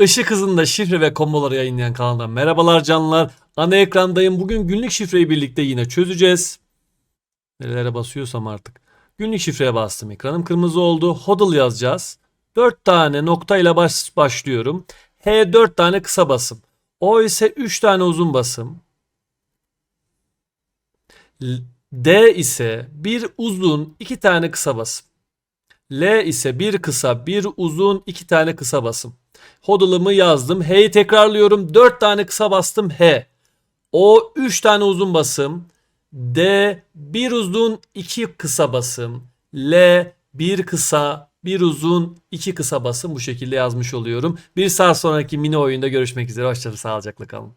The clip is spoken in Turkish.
Işık hızında şifre ve komboları yayınlayan kanaldan merhabalar canlılar. Ana ekrandayım. Bugün günlük şifreyi birlikte yine çözeceğiz. Nerelere basıyorsam artık. Günlük şifreye bastım. Ekranım kırmızı oldu. Hodl yazacağız. 4 tane noktayla baş, başlıyorum. H 4 tane kısa basım. O ise 3 tane uzun basım. D ise bir uzun, iki tane kısa basım. L ise bir kısa, bir uzun, iki tane kısa basım. Hodl'ımı yazdım. H'yi tekrarlıyorum. 4 tane kısa bastım H. O 3 tane uzun basım. D bir uzun 2 kısa basım. L bir kısa bir uzun iki kısa basım bu şekilde yazmış oluyorum. Bir saat sonraki mini oyunda görüşmek üzere. Hoşçakalın. Sağlıcakla kalın.